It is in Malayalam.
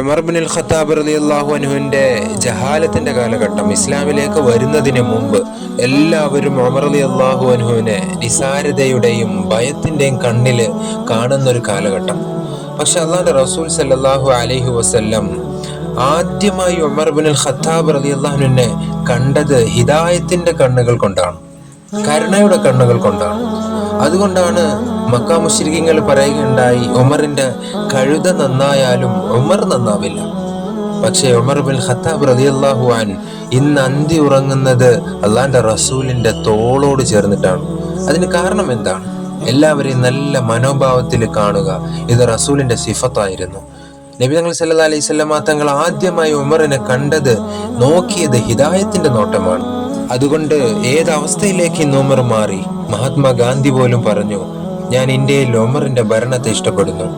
ഉമർ ബിൻ അൽ ഖത്താബ് റളിയല്ലാഹു അൻഹുവിന്റെ ജഹാലത്തിന്റെ കാലഘട്ടം ഇസ്ലാമിലേക്ക് വരുന്നതിന് മുമ്പ് എല്ലാവരും ഉമർ അള്ളാഹു അനുഹുവിനെ നിസാരതയുടെയും ഭയത്തിന്റെയും കണ്ണിൽ കാണുന്ന ഒരു കാലഘട്ടം. പക്ഷെ അള്ളാഹുന്റെ റസൂൽ സല്ലാഹു അലൈഹി വസ്ല്ലം ആദ്യമായി ഉമർ ബിൻ അൽ ഖത്താബ് റളിയല്ലാഹുവിനെ കണ്ടത് ഹിദായത്തിന്റെ കണ്ണുകൾ കൊണ്ടാണ്. കരുണയുടെ കണ്ണുകൾ കൊണ്ടാണ്. അതുകൊണ്ടാണ് മക്ക മുശ്രിക്കങ്ങൾ പറയുകയുണ്ടായി ഉമറിന്റെ കഴുത നന്നായാലും ഉമർ നന്നാവില്ല. പക്ഷേ ഉമർ ബിൻ ഖത്താബ് റളിയല്ലാഹു അൻ ഇന്ന് അന്തി ഉറങ്ങുന്നത് അള്ളാന്റെ റസൂലിന്റെ തോളോട് ചേർന്നിട്ടാണ്. അതിന് കാരണം എന്താണ്? എല്ലാവരെയും നല്ല മനോഭാവത്തിൽ കാണുക ഇത് റസൂലിന്റെ സിഫത്തായിരുന്നു. നബി തങ്ങൾ സല്ലാ അലൈഹി സ്വലമ തങ്ങൾ ആദ്യമായി ഉമറിനെ കണ്ടത് നോക്കിയത് ഹിദായത്തിന്റെ നോട്ടമാണ്. അതുകൊണ്ട് ഏതവസ്ഥയിലേക്ക് ഇന്ന് ഉമർ മാറി? മഹാത്മാഗാന്ധി പോലും പറഞ്ഞു ഞാൻ ഇന്ത്യയിൽ ഒമറിന്റെ ഭരണത്തെ ഇഷ്ടപ്പെടുന്നു.